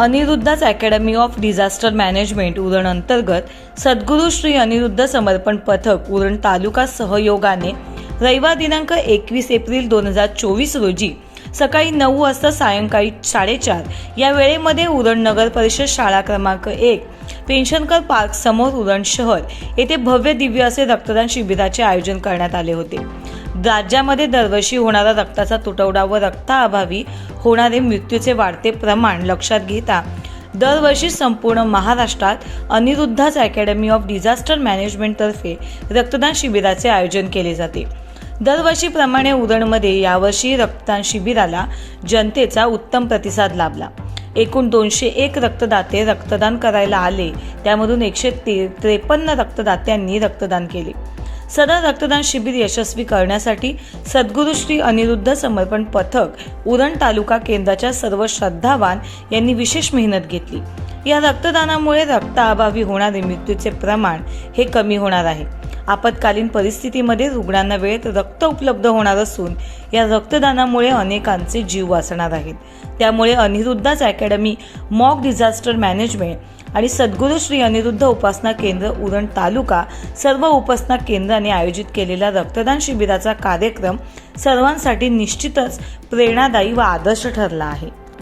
Aniruddha's academy of disaster management Uran अंतर्गत सद्गुरू श्री अनिरुद्ध समर्पण पथक उरण तालुका सहयोगाने रविवार दिनांक एकवीस एप्रिल दोन हजार चोवीस रोजी सकाळी नऊ वाजता सायंकाळी साडेचार. या वेळेमध्ये उरण नगर परिषद शाळा क्रमांक एक पेन्शनकर पार्क समोर उरण शहर. येथे भव्य दिव्य असे रक्तदान शिबिराचे आयोजन करण्यात आले होते. राज्यामध्ये दरवर्षी होणारा रक्ताचा तुटवडा व रक्ताअभावी होणारे मृत्यूचे वाढते प्रमाण लक्षात घेता दरवर्षी संपूर्ण महाराष्ट्रात अनिरुद्धाच अकॅडमी ऑफ डिझास्टर मॅनेजमेंटतर्फे रक्तदान शिबिराचे आयोजन केले जाते. दरवर्षीप्रमाणे उरणमध्ये यावर्षी रक्तदान शिबिराला जनतेचा उत्तम प्रतिसाद लाभला. एकूण दोनशे एक रक्तदाते रक्तदान करायला आले. त्यामधून एकशे ते त्रेपन्न रक्तदात्यांनी रक्तदान केले. सदर रक्तदान शिबिर यशस्वी करण्यासाठी सद्गुरू श्री अनिरुद्ध समर्पण पथक उरण तालुका केंद्राच्या सर्व श्रद्धावान यांनी विशेष मेहनत घेतली. या रक्तदानामुळे रक्ताअभावी होणारे मृत्यूचे प्रमाण हे कमी होणार आहे. आपत्कालीन परिस्थितीमध्ये रुग्णांना वेळेत रक्त उपलब्ध होणार असून या रक्तदानामुळे अनेकांचे जीव वाचणार आहेत. त्यामुळे Aniruddha's academy mock disaster management आणि सद्गुरू श्री अनिरुद्ध उपासना केंद्र उरण तालुका सर्व उपासना केंद्राने आयोजित केलेला रक्तदान शिबिराचा कार्यक्रम सर्वांसाठी निश्चितच प्रेरणादायी व आदर्श ठरला आहे.